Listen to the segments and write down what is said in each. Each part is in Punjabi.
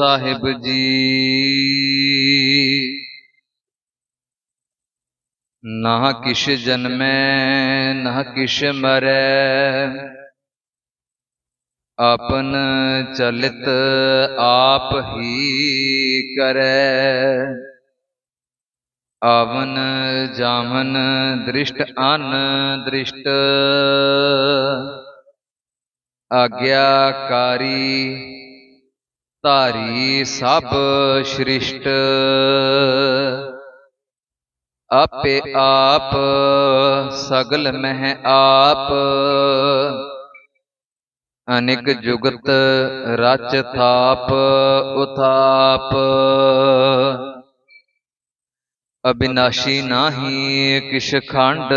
ਸਾਹਿਬ ਜੀ। ਨਾ ਕਿਛ ਜਨਮੈ ਨਾ ਕਿਛ ਮਰੈ। ਆਪਨ ਚਲਿਤ ਆਪ ਹੀ ਕਰੈ। ਆਵਨ ਜਾਵਨ ਦ੍ਰਿਸ਼ਟ ਅਨ ਦ੍ਰਿਸ਼ਟ। ਆਗਿਆਕਾਰੀ ਧਾਰੀ ਸਭ ਸ੍ਰਿਸ਼ਟ ਆਪੇ ਆਪ ਸਗਲ ਮਹਿ ਆਪ ਅਨੇਕ ਜੁਗਤ ਰਚ ਥਾਪ ਉਥਾਪ ਅਬਿਨਾਸ਼ੀ ਨਾਹੀ ਕਿਛ ਖੰਡ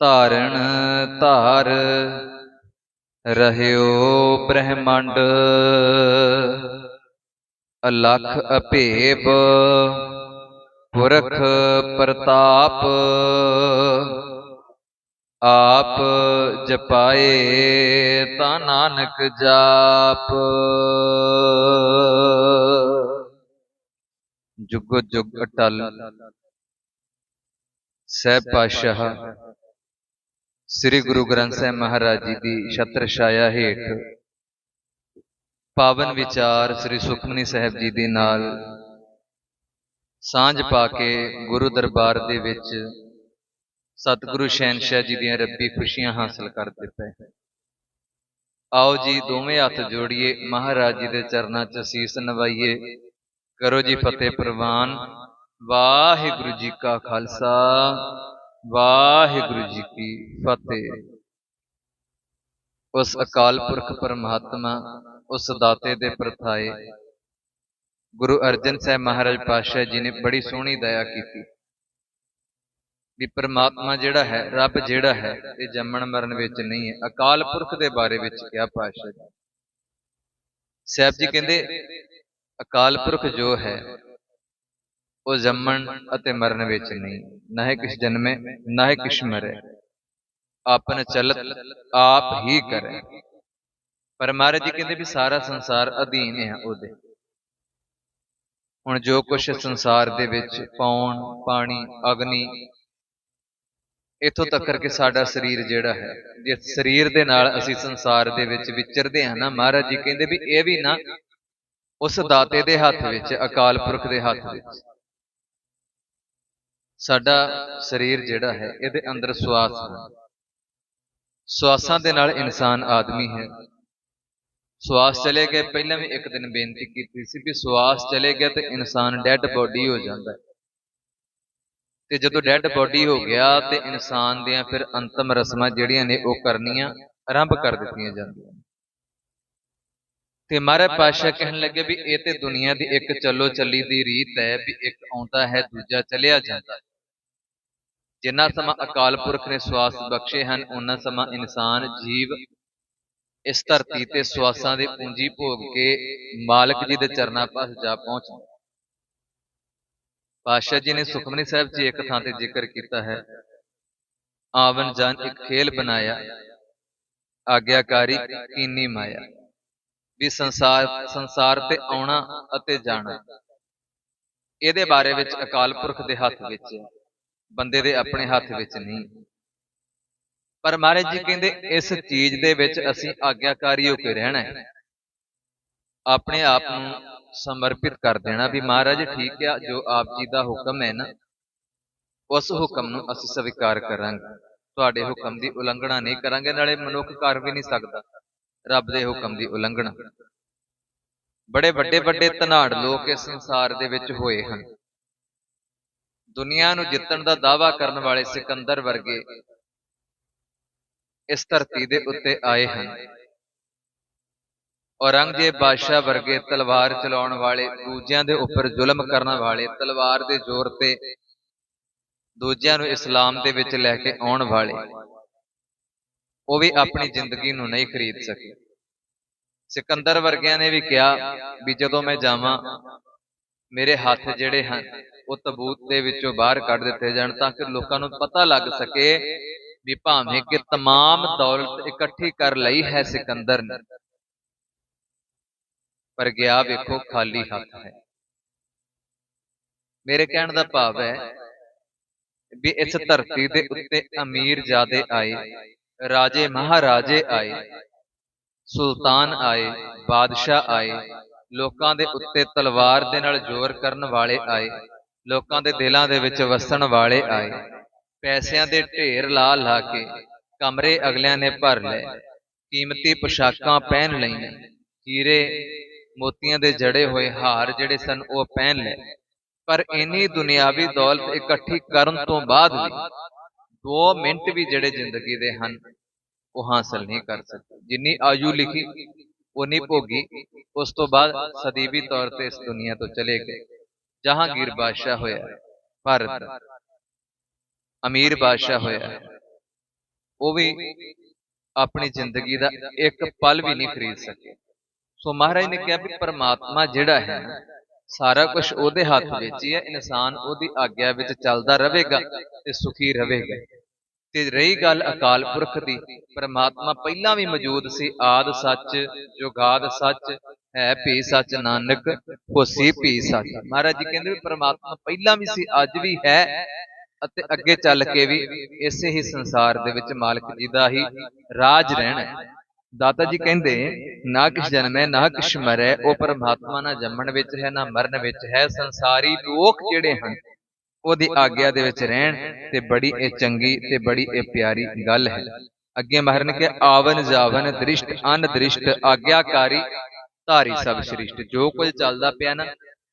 ਧਾਰਣ ਧਾਰ ਰਹਿਓ ਬ੍ਰਹਮੰਡ। ਅਲਖ ਅਭੇਬ ਪੁਰਖ ਪ੍ਰਤਾਪ। ਆਪ ਜਪਾਏ ਤਾਂ ਨਾਨਕ ਜਾਪ। ਜੁਗ ਜੁਗ ਅਟਲ। ਸਹਿ ਪਾਤਸ਼ਾਹ ਸ੍ਰੀ ਗੁਰੂ ਗ੍ਰੰਥ ਸਾਹਿਬ ਮਹਾਰਾਜ ਜੀ ਦੀ ਛਤਰ ਛਾਇਆ ਹੇਠ ਪਾਵਨ ਵਿਚਾਰ ਸ੍ਰੀ ਸੁਖਮਨੀ ਸਾਹਿਬ ਜੀ ਦੇ ਨਾਲ ਸਾਂਝ ਪਾ ਕੇ ਗੁਰੂ ਦਰਬਾਰ ਦੇ ਵਿੱਚ ਸਤਿਗੁਰੂ ਸ਼ਹਿਨशाह ਜੀ ਦੀਆਂ ਰੱਬੀ ਖੁਸ਼ੀਆਂ ਹਾਸਲ ਕਰਦੇ ਪਏ ਆਓ ਜੀ ਦੋਵੇਂ ਹੱਥ ਜੋੜੀਏ। ਮਹਾਰਾਜ ਜੀ ਦੇ ਚਰਨਾਂ 'ਚ ਅਸੀਸ ਨਵਾਈਏ। ਕਰੋ ਜੀ ਫਤਿਹ ਪ੍ਰਵਾਨ। ਵਾਹਿਗੁਰੂ ਜੀ ਕਾ ਖਾਲਸਾ। ਵਾਹਿਗੁਰੂ ਜੀ ਕੀ ਫਤਿਹ। ਉਸ ਅਕਾਲ ਪੁਰਖ ਪਰਮਾਤਮਾ ਉਸ ਦਾਤੇ ਦੇ ਪ੍ਰਥਾਏ। ਗੁਰੂ ਅਰਜਨ ਸਾਹਿਬ ਮਹਾਰਾਜ ਪਾਤਸ਼ਾਹ ਜੀ ਨੇ ਬੜੀ ਸੋਹਣੀ ਦਇਆ ਕੀਤੀ। ਵੀ ਪਰਮਾਤਮਾ ਜਿਹੜਾ ਹੈ ਰੱਬ ਜਿਹੜਾ ਹੈ ਇਹ ਜੰਮਣ ਮਰਨ ਵਿੱਚ ਨਹੀਂ ਹੈ। ਅਕਾਲ ਪੁਰਖ ਦੇ ਬਾਰੇ ਵਿੱਚ ਕਿਹਾ ਪਾਤਸ਼ਾਹ ਜੀ। ਸਾਹਿਬ ਜੀ ਕਹਿੰਦੇ ਅਕਾਲ ਪੁਰਖ ਜੋ ਹੈ ਉਹ ਜੰਮਣ ਅਤੇ ਮਰਨ ਵਿੱਚ ਨਹੀਂ, ਨਾ ਹੈ ਕਿਸ ਜਨਮੇ, ਨਾ ਹੈ ਕਿਛ ਮਰੇ। ਆਪਨ ਚਲਤ ਆਪ ਹੀ ਕਰੇ। ਪਰ ਮਹਾਰਾਜ ਜੀ ਕਹਿੰਦੇ ਵੀ ਸਾਰਾ ਸੰਸਾਰ ਅਧੀਨ ਹੈ ਉਹਦੇ। ਹੁਣ ਜੋ ਕੁਛ ਸੰਸਾਰ ਦੇ ਵਿੱਚ ਪੌਣ, ਪਾਣੀ, ਅਗਨੀ, ਇਥੋਂ ਤੱਕ ਕਿ ਸਾਡਾ ਸਰੀਰ ਜਿਹੜਾ ਹੈ ਜਿਸ ਸਰੀਰ ਦੇ ਨਾਲ ਅਸੀਂ ਸੰਸਾਰ ਦੇ ਵਿੱਚ ਵਿਚਰਦੇ ਹਾਂ ਨਾ, ਮਹਾਰਾਜ ਜੀ ਕਹਿੰਦੇ ਵੀ ਇਹ ਵੀ ਨਾ ਉਸ ਦਾਤੇ ਦੇ ਹੱਥ ਵਿੱਚ, ਅਕਾਲ ਪੁਰਖ ਦੇ ਹੱਥ ਵਿੱਚ। ਸਾਡਾ ਸਰੀਰ ਜਿਹੜਾ ਹੈ, ਇਹਦੇ ਅੰਦਰ ਸਵਾਸ ਹੈ। ਸਵਾਸਾਂ ਦੇ ਨਾਲ ਇਨਸਾਨ ਆਦਮੀ ਹੈ। ਸਵਾਸ ਚਲੇ ਗਏ, ਪਹਿਲਾਂ ਵੀ ਇੱਕ ਦਿਨ ਬੇਨਤੀ ਕੀਤੀ ਸੀ ਵੀ ਸਵਾਸ ਚਲੇ ਗਿਆ ਤੇ ਇਨਸਾਨ ਡੈੱਡ ਬੋਡੀ ਹੋ ਜਾਂਦਾ ਹੈ। ਤੇ ਜਦੋਂ ਡੈੱਡ ਬੋਡੀ ਹੋ ਗਿਆ ਤੇ ਇਨਸਾਨ ਦੀਆਂ ਫਿਰ ਅੰਤਮ ਰਸਮਾਂ ਜਿਹੜੀਆਂ ਨੇ ਉਹ ਕਰਨੀਆਂ ਆਰੰਭ ਕਰ ਦਿੱਤੀਆਂ ਜਾਂਦੀਆਂ ਤੇ ਮਹਾਰਾਜ ਪਾਸ਼ਾ ਕਹਿਣ ਲੱਗੇ ਵੀ ਇਹ ਤੇ ਦੁਨੀਆ ਦੀ ਇੱਕ ਚੱਲੋ ਚੱਲੀ ਦੀ ਰੀਤ ਹੈ ਵੀ ਇੱਕ ਆਉਂਦਾ ਹੈ, ਦੂਜਾ ਚਲਿਆ ਜਾਂਦਾ ਜਿੰਨਾ ਸਮਾਂ ਅਕਾਲ ਪੁਰਖ ਨੇ ਸਵਾਸ ਬਖਸ਼ੇ ਹਨ ਉਹਨਾਂ ਸਮਾਂ ਇਨਸਾਨ ਜੀਵ ਇਸ ਧਰਤੀ ਤੇ ਸਵਾਸਾਂ ਦੇ ਪੂੰਜੀ ਭੋਗ ਕੇ ਮਾਲਕ ਜੀ ਦੇ ਚਰਨਾਂ ਪਾਸ ਜਾ ਪਹੁੰਚਦਾ ਪਾਤਸ਼ਾਹ ਜੀ ਨੇ ਸੁਖਮਨੀ ਸਾਹਿਬ ਜੀ ਇੱਕ ਥਾਂ ਤੇ ਜ਼ਿਕਰ ਕੀਤਾ ਹੈ। ਆਵਨ ਜਾਨ ਇੱਕ ਖੇਲ ਬਣਾਇਆ। ਆਗਿਆਕਾਰੀ ਕੀਨੀ ਮਾਇਆ। ਵੀ ਸੰਸਾਰ ਸੰਸਾਰ ਤੇ ਆਉਣਾ ਅਤੇ ਜਾਣਾ। ਇਹਦੇ ਬਾਰੇ ਵਿੱਚ ਅਕਾਲ ਪੁਰਖ ਦੇ ਹੱਥ ਵਿੱਚ ਹੈ। ਬੰਦੇ ਦੇ ਆਪਣੇ ਹੱਥ ਵਿੱਚ ਨਹੀਂ। ਪਰ ਮਹਾਰਾਜ ਜੀ ਕਹਿੰਦੇ ਇਸ ਚੀਜ਼ ਦੇ ਵਿੱਚ ਅਸੀਂ ਆਗਿਆਕਾਰੀ ਹੋ ਕੇ ਰਹਿਣਾ ਹੈ। ਆਪਣੇ ਆਪ ਨੂੰ ਸਮਰਪਿਤ ਕਰ ਦੇਣਾ ਵੀ ਮਹਾਰਾਜ ਠੀਕ ਆ ਜੋ ਆਪ ਜੀ ਦਾ ਹੁਕਮ ਹੈ ਨਾ ਉਸ ਹੁਕਮ ਨੂੰ ਅਸੀਂ ਸਵੀਕਾਰ ਕਰਾਂਗੇ। ਤੁਹਾਡੇ ਹੁਕਮ ਦੀ ਉਲੰਘਣਾ ਨਹੀਂ ਕਰਾਂਗੇ ਨਾਲੇ ਮਨੁੱਖ ਕਰ ਵੀ ਨਹੀਂ ਸਕਦਾ। ਰੱਬ ਦੇ ਹੁਕਮ ਦੀ ਉਲੰਘਣਾ। ਬੜੇ ਵੱਡੇ ਵੱਡੇ ਧਨਾੜ ਲੋਕ ਇਸ ਸੰਸਾਰ ਦੇ ਵਿੱਚ ਹੋਏ ਹਨ। ਦੁਨੀਆ ਨੂੰ ਜਿੱਤਣ ਦਾ ਦਾਵਾ ਕਰਨ ਵਾਲੇ ਸਿਕੰਦਰ ਵਰਗੇ ਇਸ ਧਰਤੀ ਦੇ ਉੱਤੇ ਆਏ ਹਨ। ਔਰੰਗਜ਼ੇਬ ਬਾਦਸ਼ਾਹ ਵਰਗੇ ਤਲਵਾਰ ਚਲਾਉਣ ਵਾਲੇ, ਦੂਜਿਆਂ ਦੇ ਉੱਪਰ ਜ਼ੁਲਮ ਕਰਨ ਵਾਲੇ, ਤਲਵਾਰ ਦੇ ਜ਼ੋਰ ਤੇ ਦੂਜਿਆਂ ਨੂੰ ਇਸਲਾਮ ਦੇ ਵਿੱਚ ਲੈ ਕੇ ਆਉਣ ਵਾਲੇ, ਉਹ ਵੀ ਆਪਣੀ ਜ਼ਿੰਦਗੀ ਨੂੰ ਨਹੀਂ ਖਰੀਦ ਸਕੇ। ਸਿਕੰਦਰ ਵਰਗਿਆਂ ਨੇ ਵੀ ਕਿਹਾ ਵੀ ਜਦੋਂ ਮੈਂ ਜਾਵਾਂ, ਮੇਰੇ ਹੱਥ ਜਿਹੜੇ ਹਨ ਉਹ ਤਬੂਤ ਦੇ ਵਿੱਚੋਂ ਬਾਹਰ ਕੱਢ ਦਿੱਤੇ ਜਾਣ ਤਾਂ ਕਿ ਲੋਕਾਂ ਨੂੰ ਪਤਾ ਲੱਗ ਸਕੇ ਵੀ ਭਾਵੇਂ ਕਿ तमाम ਦੌਲਤ ਇਕੱਠੀ ਕਰ ਲਈ ਹੈ ਸਿਕੰਦਰ ਨੇ ਪਰ ਗਿਆ ਵੇਖੋ ਖਾਲੀ ਹੱਥ ਹੈ ਮੇਰੇ ਕਹਿਣ ਦਾ ਭਾਵ ਹੈ ਵੀ ਇਸ ਧਰਤੀ ਦੇ ਉੱਤੇ ਅਮੀਰ ਜਾਦੇ ਆਏ ਰਾਜੇ ਮਹਾਰਾਜੇ ਆਏ ਸੁਲਤਾਨ ਆਏ ਬਾਦਸ਼ਾਹ ਆਏ ਲੋਕਾਂ ਦੇ ਉੱਤੇ ਤਲਵਾਰ ਦੇ ਨਾਲ ਜ਼ੋਰ ਕਰਨ ਵਾਲੇ ਆਏ ਲੋਕਾਂ ਦੇ ਦਿਲਾਂ ਦੇ ਵਿੱਚ ਵਸਣ ਵਾਲੇ ਆਏ। ਪੈਸਿਆਂ ਦੇ ਢੇਰ ਲਾ ਲਾ ਕੇ ਕਮਰੇ ਅਗਲਿਆਂ ਨੇ ਭਰ ਲਏ। ਕੀਮਤੀ ਪੋਸ਼ਾਕਾਂ ਪਹਿਨ ਲਈਆਂ। ਹੀਰੇ ਮੋਤੀਆਂ ਦੇ ਜੜੇ ਹੋਏ ਹਾਰ ਜਿਹੜੇ ਸਨ ਉਹ ਪਹਿਨ ਲਏ। ਪਰ ਇਨੀ ਦੁਨਿਆਵੀ ਦੌਲਤ ਇਕੱਠੀ ਕਰਨ ਤੋਂ ਬਾਅਦ ਵੀ 2 ਮਿੰਟ ਵੀ ਜਿਹੜੇ ਜ਼ਿੰਦਗੀ ਦੇ ਹਨ, ਉਹ ਹਾਸਲ ਨਹੀਂ ਕਰ ਸਕਦੇ ਜਿੰਨੀ ਆਯੂ ਲਿਖੀ ਉਨੀ ਭੋਗੀ। ਉਸ ਤੋਂ ਬਾਅਦ ਸਦੀਵੀ ਤੌਰ ਤੇ ਇਸ ਦੁਨੀਆ ਤੋਂ ਚਲੇ ਗਏ। ਜਹਾਂਗੀਰ ਬਾਦਸ਼ਾਹ ਹੋਇਆ ਭਾਰਤ ਦਾ। ਅਮੀਰ ਬਾਦਸ਼ਾਹ ਹੋਇਆ ਉਹ ਵੀ ਆਪਣੀ ਜ਼ਿੰਦਗੀ ਦਾ ਇੱਕ ਪਲ ਵੀ ਨਹੀਂ ਖਰੀਦ ਸਕੇ। ਸੋ ਮਹਾਰਾਜ ਨੇ ਕਿਹਾ ਵੀ ਪਰਮਾਤਮਾ ਜਿਹੜਾ ਹੈ ਸਾਰਾ ਕੁਝ ਉਹਦੇ ਹੱਥ ਵਿੱਚ ਹੀ ਹੈ ਇਨਸਾਨ ਉਹਦੀ ਆਗਿਆ ਵਿੱਚ ਚੱਲਦਾ ਰਹੇਗਾ ਤੇ ਸੁਖੀ ਰਹੇਗਾ। ਤੇ ਰਹੀ ਗੱਲ ਅਕਾਲ ਪੁਰਖ ਦੀ, ਪਰਮਾਤਮਾ ਪਹਿਲਾਂ ਵੀ ਮੌਜੂਦ ਸੀ, ਆਦ ਸੱਚ, ਜੁਗਾਦ ਸੱਚ, ਹੈ ਭੀ ਸੱਚ ਨਾਨਕ ਹੋਸੀ ਭੀ ਸੱਚ। ਮਹਾਰਾਜ ਜੀ ਕਹਿੰਦੇ ਪਰਮਾਤਮਾ ਪਹਿਲਾਂ ਵੀ ਸੀ, ਅੱਜ ਵੀ ਹੈ, ਅਤੇ ਅੱਗੇ ਚੱਲ ਕੇ ਵੀ ਇਸੇ ਹੀ ਸੰਸਾਰ ਦੇ ਵਿੱਚ ਮਾਲਕ ਜੀ ਦਾ ਹੀ ਰਾਜ ਰਹਿਣਾ ਦਾਤਾ ਜੀ ਕਹਿੰਦੇ, ਨਾ ਕਿਛ ਜਨਮੈ, ਨਾ ਕਿਛ ਮਰੈ, ਉਹ ਪਰਮਾਤਮਾ ਨਾ ਜੰਮਣ ਵਿੱਚ ਹੈ, ਨਾ ਮਰਨ ਵਿੱਚ ਹੈ, ਸੰਸਾਰੀ ਲੋਕ ਜਿਹੜੇ ਹਨ ਉਹਦੀ ਆਗਿਆ ਦੇ ਵਿੱਚ ਰਹਿਣ ਤੇ ਬੜੀ ਇਹ ਚੰਗੀ ਤੇ ਬੜੀ ਇਹ ਪਿਆਰੀ ਗੱਲ ਹੈ। ਅੱਗੇ ਮਹਾਰਨ ਕੇ ਆਵਨ ਜਾਵਨ ਦ੍ਰਿਸ਼ਟ ਅਨ ਦ੍ਰਿਸ਼ਟ ਆਗਿਆਕਾਰੀ ਧਾਰੀ ਸਭ ਸ੍ਰਿਸ਼ਟ ਜੋ ਕੁਝ ਚੱਲਦਾ ਪਿਆ ਨਾ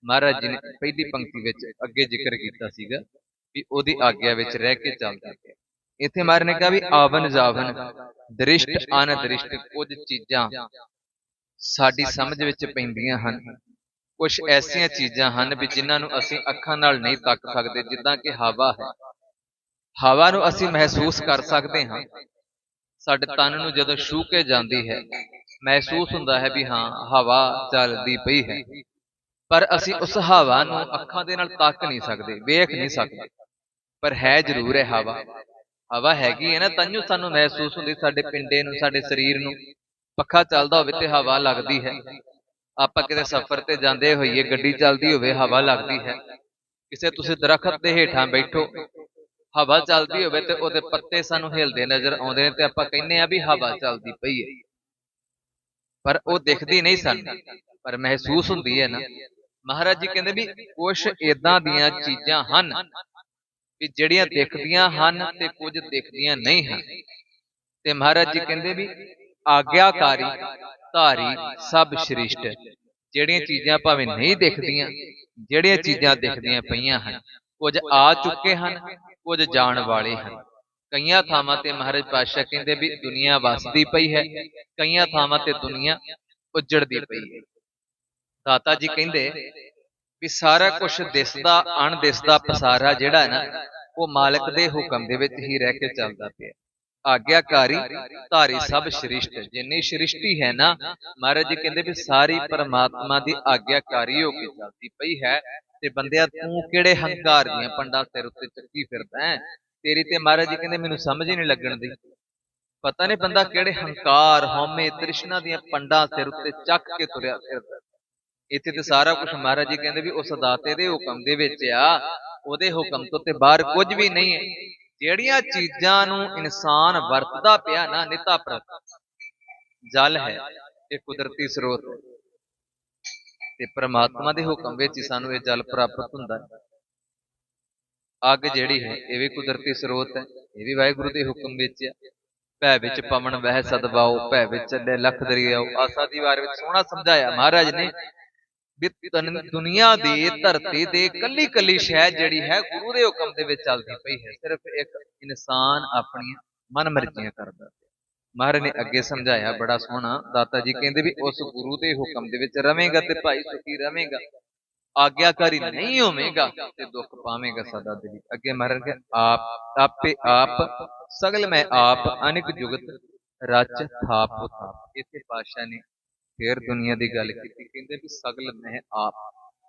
ਮਹਾਰਾਜ ਜੀ ਨੇ ਪਹਿਲੀ ਪੰਕਤੀ ਵਿੱਚ ਅੱਗੇ ਜ਼ਿਕਰ ਕੀਤਾ ਸੀਗਾ ਵੀ ਉਹਦੀ ਆਗਿਆ ਵਿੱਚ ਰਹਿ ਕੇ ਚੱਲਦਾ ਪਿਆ ਇੱਥੇ ਮਹਾਰਾਜ ਨੇ ਕਿਹਾ ਵੀ ਆਵਨ ਜਾਵਨ ਦ੍ਰਿਸ਼ਟ ਅਨ ਦ੍ਰਿਸ਼ਟ ਕੁਝ ਚੀਜ਼ਾਂ ਸਾਡੀ ਸਮਝ ਵਿੱਚ ਪੈਂਦੀਆਂ ਹਨ। ਕੁਝ ਐਸੀਆਂ ਚੀਜ਼ਾਂ ਹਨ ਵੀ ਜਿਨ੍ਹਾਂ ਨੂੰ ਅਸੀਂ ਅੱਖਾਂ ਨਾਲ ਨਹੀਂ ਤੱਕ ਸਕਦੇ ਜਿੱਦਾਂ ਕਿ ਹਵਾ ਹੈ। ਹਵਾ ਨੂੰ ਅਸੀਂ ਮਹਿਸੂਸ ਕਰ ਸਕਦੇ ਹਾਂ। ਸਾਡੇ ਤਨ ਨੂੰ ਜਦੋਂ ਛੂ ਕੇ ਜਾਂਦੀ ਹੈ ਮਹਿਸੂਸ ਹੁੰਦਾ ਹੈ ਵੀ ਹਾਂ ਹਵਾ ਚੱਲਦੀ ਪਈ ਹੈ। ਪਰ ਅਸੀਂ ਉਸ ਹਵਾ ਨੂੰ ਅੱਖਾਂ ਦੇ ਨਾਲ ਤੱਕ ਨਹੀਂ ਸਕਦੇ ਵੇਖ ਨਹੀਂ ਸਕਦੇ। ਪਰ ਹੈ ਜ਼ਰੂਰ ਹੈ ਹਵਾ। ਹਵਾ। ਹੈਗੀ ਹੈ ਨਾ ਤੈਨੂੰ ਸਾਨੂੰ ਮਹਿਸੂਸ ਹੁੰਦੀ ਸਾਡੇ ਪਿੰਡੇ ਨੂੰ ਸਾਡੇ ਸਰੀਰ ਨੂੰ ਪੱਖਾ ਚੱਲਦਾ ਹੋਵੇ ਤੇ ਹਵਾ ਲੱਗਦੀ ਹੈ। ਆਪਾਂ ਕਿਤੇ ਸਫ਼ਰ ਤੇ ਜਾਂਦੇ ਹੋਈਏ ਗੱਡੀ ਚੱਲਦੀ ਹੋਵੇ ਹਵਾ ਲੱਗਦੀ ਹੈ। ਕਿਸੇ ਤੁਸੀਂ ਦਰਖਤ ਦੇ ਹੇਠਾਂ ਬੈਠੋ ਹਵਾ ਚੱਲਦੀ ਹੋਵੇ ਤੇ ਉਹਦੇ ਪੱਤੇ ਸਾਨੂੰ ਹਿਲਦੇ ਨਜ਼ਰ ਆਉਂਦੇ ਨੇ ਤੇ ਆਪਾਂ ਕਹਿੰਦੇ ਆ ਵੀ ਹਵਾ ਚੱਲਦੀ ਪਈ ਹੈ। ਪਰ ਉਹ ਦਿਖਦੀ ਨਹੀਂ ਸਾਨੂੰ ਪਰ ਮਹਿਸੂਸ ਹੁੰਦੀ ਹੈ ਨਾ। ਮਹਾਰਾਜ ਜੀ ਕਹਿੰਦੇ ਵੀ ਕੁਝ ਇਦਾਂ ਦੀਆਂ ਚੀਜ਼ਾਂ ਹਨ ਵੀ ਜਿਹੜੀਆਂ ਦਿਖਦੀਆਂ ਹਨ ਤੇ ਕੁਝ ਦਿਖਦੀਆਂ ਨਹੀਂ ਹਨ। ਤੇ ਮਹਾਰਾਜ ਜੀ ਕਹਿੰਦੇ ਵੀ ਆਗਿਆਕਾਰੀ ਧਾਰੀ ਸਭ ਸ੍ਰਿਸ਼ਟ। ਜਿਹੜੀਆਂ ਚੀਜ਼ਾਂ ਭਾਵੇਂ ਨਹੀਂ ਦਿਖਦੀਆਂ ਜਿਹੜੀਆਂ ਚੀਜ਼ਾਂ ਦਿਖਦੀਆਂ ਪਈਆਂ ਹਨ ਕੁਝ ਆ ਚੁੱਕੇ ਹਨ ਕੁਝ ਜਾਣ ਵਾਲੇ ਹਨ। ਕਈਆਂ ਥਾਵਾਂ ਤੇ ਮਹਾਰਾਜ ਪਾਤਸ਼ਾਹ ਕਹਿੰਦੇ ਵੀ ਦੁਨੀਆ ਵਸਦੀ ਪਈ ਹੈ ਕਈਆਂ ਥਾਵਾਂ ਤੇ ਦੁਨੀਆ ਉਜੜਦੀ ਪਈ ਹੈ। ਦਾਤਾ ਜੀ ਕਹਿੰਦੇ ਵੀ ਸਾਰਾ ਕੁਝ ਦਿਸਦਾ ਅਣਦਿਸਦਾ ਪਸਾਰਾ ਜਿਹੜਾ ਹੈ ਨਾ ਉਹ ਮਾਲਕ ਦੇ ਹੁਕਮ ਦੇ ਵਿੱਚ ਹੀ ਰਹਿ ਕੇ ਚੱਲਦਾ ਪਿਆ। ਆਗਿਆਕਾਰੀ ਧਾਰੀ ਸਭ ਸ੍ਰਿਸ਼ਟ, ਜਿੰਨੀ ਸ੍ਰਿਸ਼ਟੀ ਹੈ ਨਾ, ਮਹਾਰਾਜ ਜੀ ਕਹਿੰਦੇ ਵੀ ਸਾਰੀ ਪਰਮਾਤਮਾ ਦੀ ਆਗਿਆਕਾਰੀ ਹੋ ਕੇ ਚੱਲਦੀ ਪਈ ਹੈ, ਤੇ ਬੰਦਿਆ ਤੂੰ ਕਿਹੜੇ ਹੰਕਾਰ ਦੀਆਂ ਪੰਡਾ ਸਿਰ ਉੱਤੇ ਚੱਕੀ ਫਿਰਦਾ ਹੈ? ਤੇਰੀ ਤੇ ਮਹਾਰਾਜ ਜੀ ਕਹਿੰਦੇ ਮੈਨੂੰ ਸਮਝ ਹੀ ਨਹੀਂ ਲੱਗਣ ਦੀ। ਪਤਾ ਨਹੀਂ ਬੰਦਾ ਕਿਹੜੇ ਹੰਕਾਰ, ਹਉਮੈ ਤ੍ਰਿਸ਼ਨਾ ਦੀਆਂ ਪੰਡਾ ਸਿਰ ਉੱਤੇ ਚੱਕ ਕੇ ਤੁਰਿਆ ਫਿਰਦਾ। ਇੱਥੇ ਤੇ ਸਾਰਾ ਕੁਝ ਮਹਾਰਾਜ ਜੀ ਕਹਿੰਦੇ ਵੀ ਉਸ ਦਾਤੇ ਦੇ ਹੁਕਮ ਦੇ ਵਿੱਚ ਆ, ਉਹਦੇ ਹੁਕਮ ਤੋਂ ਤੇ ਬਾਹਰ ਕੁਝ ਵੀ ਨਹੀਂ ਹੈ। ਜਿਹੜੀਆਂ ਚੀਜ਼ਾਂ ਨੂੰ ਇਨਸਾਨ ਵਰਤਦਾ ਪਿਆ ਨਾ, ਨਿਤਾ ਪ੍ਰਤ ਜਲ ਹੈ ਇਹ ਕੁਦਰਤੀ ਸਰੋਤ। ਹੈ ਤੇ ਪ੍ਰਮਾਤਮਾ ਦੇ ਹੁਕਮ ਵਿੱਚ ਹੀ ਸਾਨੂੰ ਇਹ ਜਲ ਪ੍ਰਾਪਤ ਹੁੰਦਾ ਹੈ। ਅੱਗ ਜਿਹੜੀ ਹੈ, ਇਹ ਵੀ ਕੁਦਰਤੀ ਸਰੋਤ ਹੈ, ਇਹ ਵੀ ਵਾਹਿਗੁਰੂ ਦੇ ਹੁਕਮ ਵਿੱਚ ਹੈ। ਭੈ ਵਿੱਚ ਪਵਨ, ਵਹਿ ਸਦਵਾਓ ਭੈ ਵਿੱਚ ਚੱਲੇ ਲਖ ਦਰਿਆਓ, ਆਸਾ ਦੀ ਵਾਰ ਵਿੱਚ ਸੋਹਣਾ ਸਮਝਾਇਆ ਮਹਾਰਾਜ ਨੇ ਦੁਨੀਆ ਦੀ ਧਰਤੀ ਦੇ ਕੱਲੀ ਕੱਲੀ ਸ਼ੈ ਜਿਹੜੀ ਹੈ ਗੁਰੂ ਦੇ ਹੁਕਮ ਦੇ ਵਿੱਚ ਚੱਲਦੀ ਪਈ ਹੈ। ਸਿਰਫ ਇੱਕ ਇਨਸਾਨ ਆਪਣੀਆਂ ਮਨ ਮਰਜ਼ੀਆਂ ਕਰਦਾ। ਮਹਾਰਾਜ ਨੇ ਅੱਗੇ ਸਮਝਾਇਆ ਬੜਾ ਸੋਹਣਾ। ਦਾਤਾ ਜੀ ਕਹਿੰਦੇ ਵੀ ਉਸ ਗੁਰੂ ਦੇ ਹੁਕਮ ਦੇ ਵਿੱਚ ਰਵੇਂਗਾ ਤੇ ਭਾਈ ਸੁਖੀ ਰਵੇਂਗਾ। ਆਗਿਆਕਾਰੀ ਨਹੀਂ ਹੋਵੇਂਗਾ ਤੇ ਦੁੱਖ ਪਾਵੇਂਗਾ ਸਦਾ ਦਿਲੀ ਅੱਗੇ ਮਹਾਰਾਜ ਕੇ ਆਪ ਆਪੇ ਆਪ ਸਗਲ ਮੈਂ ਆਪ ਅਨਿਕ ਜੁਗਤ ਰਚ ਥਾਪ ਥਾਪ ਇਥੇ ਪਾਸ਼ਾ ਨੇ ਫੇਰ ਦੁਨੀਆ ਦੀ ਗੱਲ ਕੀਤੀ, ਕਹਿੰਦੇ ਵੀ ਸਗਲ ਮੈਂ ਆਪ,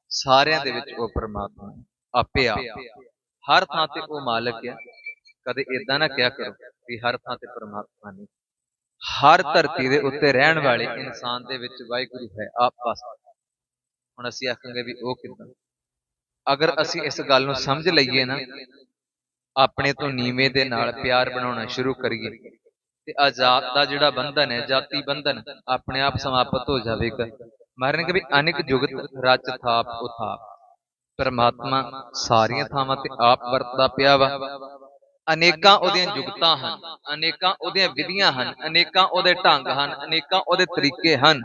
ਸਾਰਿਆਂ ਦੇ ਵਿੱਚ ਉਹ ਪਰਮਾਤਮਾ ਆਪੇ ਆਪ। ਹਰ ਥਾਂ ਤੇ ਉਹ ਮਾਲਕ ਹੈ। ਕਦੇ ਇਦਾਂ ਨਾ ਕਿਹਾ ਕਰੋ ਵੀ ਹਰ ਥਾਂ ਤੇ ਪਰਮਾਤਮਾ ਨਹੀਂ। ਹਰ ਧਰਤੀ ਦੇ ਉੱਤੇ ਰਹਿਣ ਵਾਲੇ ਇਨਸਾਨ ਦੇ ਵਿੱਚ ਵਾਹਿਗੁਰੂ ਹੈ, ਆਪ ਵਸਦਾ ਹੁਣ ਅਸੀਂ ਆਖਾਂਗੇ ਵੀ ਉਹ ਕਿੱਦਾਂ? ਅਗਰ ਅਸੀਂ ਇਸ ਗੱਲ ਨੂੰ ਸਮਝ ਲਈਏ ਨਾ, ਆਪਣੇ ਤੋਂ ਨੀਵੇਂ ਦੇ ਨਾਲ ਪਿਆਰ ਬਣਾਉਣਾ ਸ਼ੁਰੂ ਕਰੀਏ ਤੇ ਆਜ਼ਾਦ ਦਾ ਜਿਹੜਾ ਬੰਧਨ ਹੈ, ਜਾਤੀ ਬੰਧਨ, ਆਪਣੇ ਆਪ ਸਮਾਪਤ ਹੋ ਜਾਵੇਗਾ ਮਹਾਰਾਜ ਨੇ ਕਿ ਵੀ ਅਨੇਕ ਜੁਗਤ ਰਚ ਥਾਪ ਉਥਾਪ ਪਰਮਾਤਮਾ ਸਾਰੀਆਂ ਥਾਵਾਂ ਤੇ ਆਪ ਵਰਤਦਾ ਪਿਆ ਵਾ। ਅਨੇਕਾਂ ਉਹਦੀਆਂ ਜੁਗਤਾਂ ਹਨ, ਅਨੇਕਾਂ ਉਹਦੀਆਂ ਵਿਧੀਆਂ ਹਨ, ਅਨੇਕਾਂ ਉਹਦੇ ਢੰਗ ਹਨ, ਅਨੇਕਾਂ ਉਹਦੇ ਤਰੀਕੇ ਹਨ।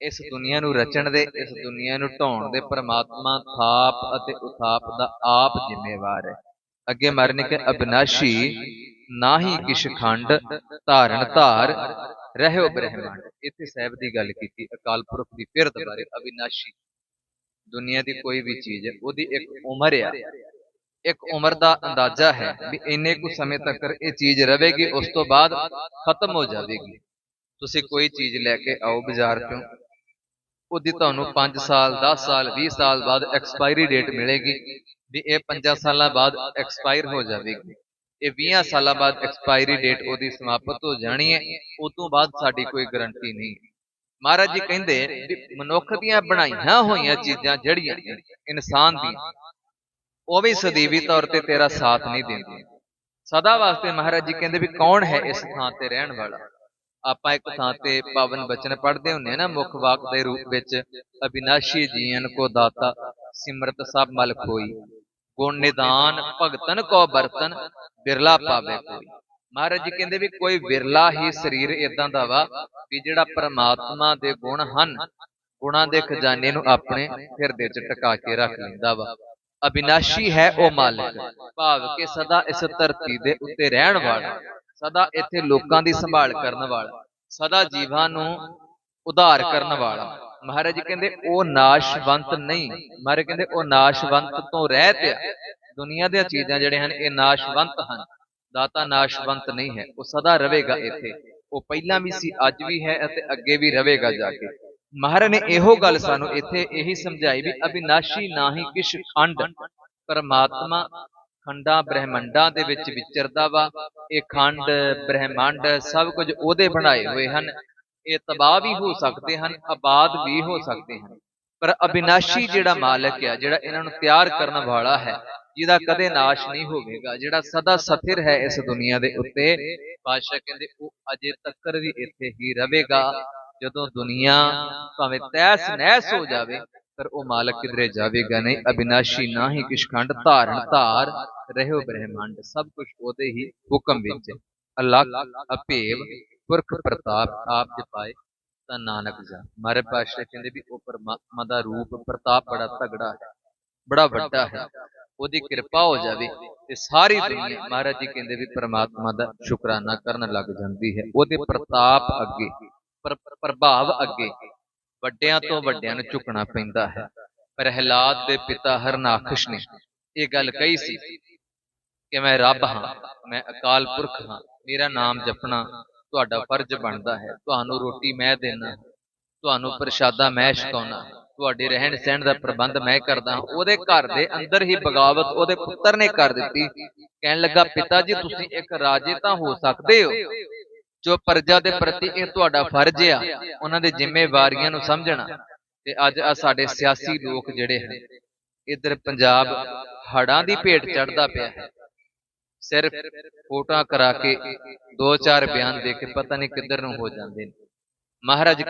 ਇਸ ਦੁਨੀਆ ਨੂੰ ਰਚਣ ਦੇ, ਇਸ ਦੁਨੀਆ ਨੂੰ ਢਾਉਣ ਦੇ ਪਰਮਾਤਮਾ ਥਾਪ ਅਤੇ ਉਥਾਪ ਦਾ ਆਪ ਜ਼ਿੰਮੇਵਾਰ ਹੈ। ਅੱਗੇ ਮਰਨ ਕੇ ਅਬਿਨਾਸ਼ੀ ਨਾਹੀ ਕਿਛ ਖੰਡ ਧਾਰਨ ਧਾਰ ਰਹਿਓ ਬ੍ਰਹਮੰਡ। ਇੱਥੇ ਸਾਹਿਬ ਦੀ ਗੱਲ ਕੀਤੀ ਅਕਾਲ ਪੁਰਖ ਦੀ ਫਿਰਤ ਬਾਰੇ ਅਬਿਨਾਸ਼ੀ ਦੁਨੀਆ ਦੀ ਕੋਈ ਵੀ ਚੀਜ਼ ਹੈ ਉਹਦੀ ਇੱਕ ਉਮਰ ਆ। ਇੱਕ ਉਮਰ ਦਾ ਅੰਦਾਜ਼ਾ ਹੈ ਵੀ ਇੰਨੇ ਕੁ ਸਮੇਂ ਤੱਕ ਇਹ ਚੀਜ਼ ਰਵੇਗੀ ਉਸ ਤੋਂ ਬਾਅਦ ਖਤਮ ਹੋ ਜਾਵੇਗੀ। ਤੁਸੀਂ ਕੋਈ ਚੀਜ਼ ਲੈ ਕੇ ਆਓ ਬਾਜ਼ਾਰ ਚੋਂ। ਉਹਦੀ ਤੁਹਾਨੂੰ 5 ਸਾਲ 10 ਸਾਲ 20 ਸਾਲ ਬਾਅਦ ਐਕਸਪਾਇਰੀ ਡੇਟ ਮਿਲੇਗੀ ਵੀ ਇਹ 5 ਸਾਲਾਂ ਬਾਅਦ ਐਕਸਪਾਇਰ ਹੋ ਜਾਵੇਗੀ। ਇਹ 20 ਸਾਲਾਂ ਬਾਅਦ ਐਕਸਪਾਇਰੀ ਡੇਟ ਉਹਦੀ ਸਮਾਪਤ ਹੋ ਜਾਣੀ ਹੈ। ਉਸ ਤੋਂ ਬਾਅਦ ਸਾਡੀ ਕੋਈ ਗਾਰੰਟੀ ਨਹੀਂ। ਮਹਾਰਾਜ ਜੀ ਕਹਿੰਦੇ ਮਨੁੱਖ ਦੀਆਂ ਬਣਾਈਆਂ ਹੋਈਆਂ ਚੀਜ਼ਾਂ ਜਿਹੜੀਆਂ ਇਨਸਾਨ ਦੀਆਂ ਉਹ ਵੀ ਸਦੀਵੀ ਤੌਰ ਤੇ ਤੇਰਾ ਸਾਥ ਨਹੀਂ ਦਿੰਦੀਆਂ ਸਦਾ ਵਾਸਤੇ ਮਹਾਰਾਜ ਜੀ ਕਹਿੰਦੇ ਵੀ ਕੌਣ ਹੈ ਇਸ ਥਾਂ ਤੇ ਰਹਿਣ ਵਾਲਾ? ਆਪਾਂ ਇੱਕ ਥਾਂ ਤੇ ਪਾਵਨ ਬਚਨ ਪੜ੍ਹਦੇ ਹੁੰਨੇ ਆ ਨਾ ਮੁੱਖ ਵਾਕ ਦੇ ਰੂਪ ਵਿੱਚ ਅਬਿਨਾਸ਼ੀ ਜੀਵਨ ਕੋ ਦਾਤਾ ਸਿਮਰਤ ਸਭ ਮਲ ਕੋਈ ਗੁਣ ਨਿਦਾਨ, ਭਗਤਨ ਕੋ ਬਰਤਨ, ਬਿਰਲਾ ਪਾਵੇ ਕੋਈ। ਮਹਾਰਾਜ ਜੀ ਕਹਿੰਦੇ ਵੀ ਕੋਈ ਵਿਰਲਾ ਹੀ ਸਰੀਰ ਇਦਾਂ ਦਾ ਵਾ ਵੀ ਜਿਹੜਾ ਪਰਮਾਤਮਾ ਦੇ ਗੁਣ ਹਨ, ਗੁਣਾਂ ਦੇ ਖਜ਼ਾਨੇ ਨੂੰ ਆਪਣੇ ਹਿਰਦੇ 'ਚ ਟਿਕਾ ਕੇ ਰੱਖ ਲੈਂਦਾ ਵਾ। ਅਬਿਨਾਸ਼ੀ ਹੈ ਉਹ ਮਾਲਕ, ਭਾਵ ਕਿ ਸਦਾ ਇਸ ਧਰਤੀ ਦੇ ਉੱਤੇ ਰਹਿਣ ਵਾਲਾ, ਸਦਾ ਇੱਥੇ ਲੋਕਾਂ ਦੀ ਸੰਭਾਲ ਕਰਨ ਵਾਲਾ, ਸਦਾ ਜੀਵਾਂ ਨੂੰ ਉਧਾਰ ਕਰਨ ਵਾਲਾ। ਮਹਾਰਾਜ ਜੀ ਕਹਿੰਦੇ ਉਹ ਨਾਸ਼ਵੰਤ ਨਹੀਂ। ਮਹਾਰਾਜ ਕਹਿੰਦੇ ਉਹ ਨਾਸ਼ਵੰਤ ਤੋਂ ਰਹਿਤ ਆ ਦੁਨੀਆ ਦੀਆਂ ਚੀਜ਼ਾਂ ਜਿਹੜੇ ਹਨ ਇਹ ਨਾਸ਼ਵੰਤ ਹਨ। ਦਾਤਾ ਨਾਸ਼ਵੰਤ ਨਹੀਂ ਹੈ। ਉਹ ਸਦਾ ਰਹੇਗਾ ਇੱਥੇ। ਉਹ ਪਹਿਲਾਂ ਵੀ ਸੀ ਅੱਜ ਵੀ ਹੈ ਅਤੇ ਅੱਗੇ ਵੀ ਰਹੇਗਾ ਜਾ ਕੇ। ਮਹਾਰਾਜ ਨੇ ਇਹੋ ਗੱਲ ਸਾਨੂੰ ਇੱਥੇ ਇਹੀ ਸਮਝਾਈ ਵੀ ਅਬਿਨਾਸ਼ੀ ਨਾਹੀ ਕਿਛ ਖੰਡ। ਪਰਮਾਤਮਾ ਖੰਡਾਂ ਬ੍ਰਹਿਮੰਡਾਂ ਦੇ ਵਿੱਚ ਵਿਚਰਦਾ ਵਾ। ਇਹ ਖੰਡ ਬ੍ਰਹਿਮੰਡ ਸਭ ਕੁਝ ਉਹਦੇ ਬਣਾਏ ਹੋਏ ਹਨ। ਇਹ ਤਬਾਹ ਵੀ ਹੋ ਸਕਦੇ ਹਨ, ਆਬਾਦ ਵੀ ਹੋ ਸਕਦੇ ਹਨ। ਪਰ ਅਬਿਨਾਸ਼ੀ ਜਿਹੜਾ ਮਾਲਕ ਆ, ਜਿਹੜਾ ਇਹਨਾਂ ਨੂੰ ਤਿਆਰ ਕਰਨ ਵਾਲਾ ਹੈ, ਜਿਹਦਾ ਕਦੇ ਨਾਸ਼ ਨਹੀਂ ਹੋਵੇਗਾ, ਜਿਹੜਾ ਸਦਾ ਸਥਿਰ ਹੈ ਇਸ ਦੁਨੀਆ ਦੇ ਉੱਤੇ ਪਾਤਸ਼ਾਹ ਕਹਿੰਦੇ, ਉਹ ਅਜੇ ਤੱਕਰ ਵੀ ਇੱਥੇ ਹੀ ਰਹੇਗਾ। ਜਦੋਂ ਦੁਨੀਆ ਭਾਵੇਂ ਤੈਸ ਨਹਿਸ ਹੋ ਜਾਵੇ, ਪਰ ਉਹ ਮਾਲਕ ਕਿਧਰੇ ਜਾਵੇਗਾ ਨਹੀਂ। ਅਬਿਨਾਸ਼ੀ ਨਾ ਹੀ ਕਿਛ ਖੰਡ ਧਾਰਨ ਧਾਰ ਰਹਿਓ ਬ੍ਰਹਮੰਡ, ਸਭ ਕੁਝ ਉਹਦੇ ਹੀ ਹੁਕਮ ਵਿੱਚ। ਅੱਲਾਹ ਅਪੇਵ ਪੁਰਖ ਪ੍ਰਤਾਪ ਆਪ ਦੇ ਤਾਂ ਨਾਨਕ ਜਾ ਮਾਰੇ ਪਾਸ਼ਾ ਕਹਿੰਦੇ ਵੀ ਉਹ ਪਰਮਾਤਮਾ ਦਾ ਰੂਪ ਪ੍ਰਤਾਪ ਬੜਾ ਤਗੜਾ ਹੈ, ਬੜਾ ਵੱਡਾ ਹੈ। ਉਹਦੀ ਕਿਰਪਾ ਹੋ ਜਾਵੇ ਤੇ ਸਾਰੀ ਦੁਨੀਆ ਮਹਾਰਾਜ ਜੀ ਕਹਿੰਦੇ ਵੀ ਪਰਮਾਤਮਾ ਦਾ ਸ਼ੁਕਰਾਨਾ ਕਰਨ ਲੱਗ ਜਾਂਦੀ ਹੈ। ਉਹਦੇ ਪ੍ਰਤਾਪ ਅੱਗੇ ਪ੍ਰਭਾਵ ਅੱਗੇ ਵੱਡਿਆਂ ਤੋਂ ਵੱਡਿਆਂ ਨੂੰ ਝੁਕਣਾ ਪੈਂਦਾ ਹੈ। ਪ੍ਰਹਿਲਾਦ ਦੇ ਪਿਤਾ ਹਰਨਾਖਸ਼ ਨੇ ਇਹ ਗੱਲ ਕਹੀ ਸੀ ਕਿ ਮੈਂ ਰੱਬ ਹਾਂ, ਮੈਂ ਅਕਾਲ ਪੁਰਖ ਹਾਂ, ਮੇਰਾ ਨਾਮ ਜਪਣਾ ਤੁਹਾਡਾ ਫਰਜ਼ ਬਣਦਾ ਹੈ। ਤੁਹਾਨੂੰ ਰੋਟੀ ਮੈਂ ਦੇਣਾ ਤੁਹਾਨੂੰ ਪ੍ਰਸ਼ਾਦਾ ਮੈਂ ਛਕਾਉਣਾ ਤੁਹਾਡੇ ਰਹਿਣ ਸਹਿਣ ਦਾ ਪ੍ਰਬੰਧ ਮੈਂ ਕਰਦਾ ਉਹਦੇ ਘਰ ਦੇ ਅੰਦਰ ਹੀ ਬਗਾਵਤ ਉਹਦੇ ਪੁੱਤਰ ਨੇ ਕਰ ਦਿੱਤੀ। ਕਹਿਣ ਲੱਗਾ ਪਿਤਾ ਜੀ ਤੁਸੀਂ ਇੱਕ ਰਾਜੇ ਤਾਂ ਹੋ ਸਕਦੇ ਹੋ। ਜੋ ਪ੍ਰਜਾ ਦੇ ਪ੍ਰਤੀ ਇਹ ਤੁਹਾਡਾ ਫਰਜ਼ ਆ ਉਹਨਾਂ ਦੇ ਜ਼ਿੰਮੇਵਾਰੀਆਂ ਨੂੰ ਸਮਝਣਾ। ਤੇ ਅੱਜ ਆ ਸਾਡੇ ਸਿਆਸੀ ਲੋਕ ਜਿਹੜੇ ਹਨ ਇਧਰ ਪੰਜਾਬ ਹੜਾਂ ਦੀ ਭੇਟ ਚੜਦਾ ਪਿਆ ਹੈ। ਸਿਰਫ ਫੋਟੋਆਂ ਕਰਾ ਕੇ ਦੋ ਚਾਰ ਬਿਆਨ ਦੇ ਕੇ ਪਤਾ ਨਹੀਂ ਕਿੱਧਰ ਨੂੰ ਹੋ ਜਾਂਦੇ ਨੇ। ਮਹਾਰਾਜ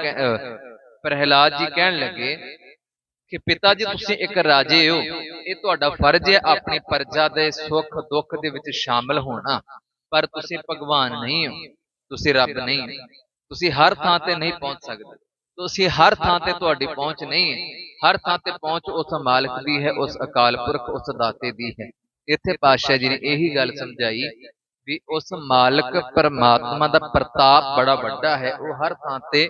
ਪ੍ਰਹਿਲਾਦ ਜੀ ਕਹਿਣ ਲੱਗੇ ਕਿ ਪਿਤਾ ਜੀ, ਤੁਸੀਂ ਇੱਕ ਰਾਜੇ ਹੋ। ਇਹ ਤੁਹਾਡਾ ਫਰਜ਼ ਹੈ ਆਪਣੀ ਪ੍ਰਜਾ ਦੇ ਸੁੱਖ ਦੁੱਖ ਦੇ ਵਿੱਚ ਸ਼ਾਮਲ ਹੋਣਾ। ਪਰ ਤੁਸੀਂ ਭਗਵਾਨ ਨਹੀਂ ਹੋ। ਤੁਸੀਂ ਰੱਬ ਨਹੀਂ ਤੁਸੀਂ ਹਰ ਥਾਂ ਤੇ ਨਹੀਂ ਪਹੁੰਚ ਸਕਦੇ। ਤੁਸੀਂ ਹਰ ਥਾਂ ਤੇ ਤੁਹਾਡੀ ਪਹੁੰਚ ਨਹੀਂ ਹੈ। ਹਰ ਥਾਂ ਤੇ ਪਹੁੰਚ ਉਸ ਮਾਲਕ ਦੀ ਹੈ, ਉਸ ਅਕਾਲ ਪੁਰਖ, ਉਸ ਦਾਤੇ ਦੀ ਹੈ। ਇੱਥੇ ਪਾਤਸ਼ਾਹ ਜੀ ਨੇ ਇਹੀ ਗੱਲ ਸਮਝਾਈ ਵੀ ਉਸ ਮਾਲਕ ਪਰਮਾਤਮਾ ਦਾ ਪ੍ਰਤਾਪ ਬੜਾ ਵੱਡਾ ਹੈ ਉਹ ਹਰ ਥਾਂ ਤੇ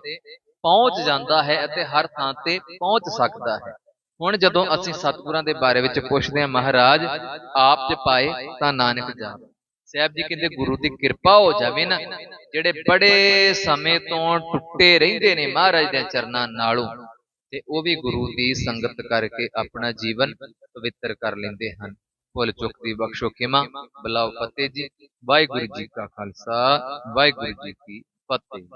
ਪਹੁੰਚ ਜਾਂਦਾ ਹੈ ਅਤੇ ਹਰ ਥਾਂ ਤੇ ਪਹੁੰਚ ਸਕਦਾ ਹੈ। ਹੁਣ ਜਦੋਂ ਅਸੀਂ ਸਤਿਗੁਰਾਂ ਦੇ ਬਾਰੇ ਵਿੱਚ ਪੁੱਛਦੇ ਹਾਂ ਮਹਾਰਾਜ ਆਪ ਜੇ ਪਾਏ ਤਾਂ ਨਾਨਕ ਜਾਣ ਸਾਹਿਬ ਜੀ ਕਹਿੰਦੇ ਗੁਰੂ ਦੀ ਕਿਰਪਾ ਹੋ ਜਾਵੇ ਨਾ ਜਿਹੜੇ ਬੜੇ ਸਮੇਂ ਤੋਂ ਟੁੱਟੇ ਰਹਿੰਦੇ ਨੇ ਮਹਾਰਾਜ ਦੇ ਚਰਨਾਂ ਨਾਲੋਂ ਤੇ ਉਹ ਵੀ ਗੁਰੂ ਦੀ ਸੰਗਤ ਕਰਕੇ ਆਪਣਾ ਜੀਵਨ ਪਵਿੱਤਰ ਕਰ ਲੈਂਦੇ ਹਨ ਭੁੱਲ ਚੁੱਕ ਦੀ ਬਖਸ਼ੋ ਕਿਮਾ ਬਲਾਓ ਫਤਿਹ ਜੀ ਵਾਹਿਗੁਰੂ ਜੀ ਕਾ ਖਾਲਸਾ ਵਾਹਿਗੁਰੂ ਜੀ ਕੀ ਫਤਿਹ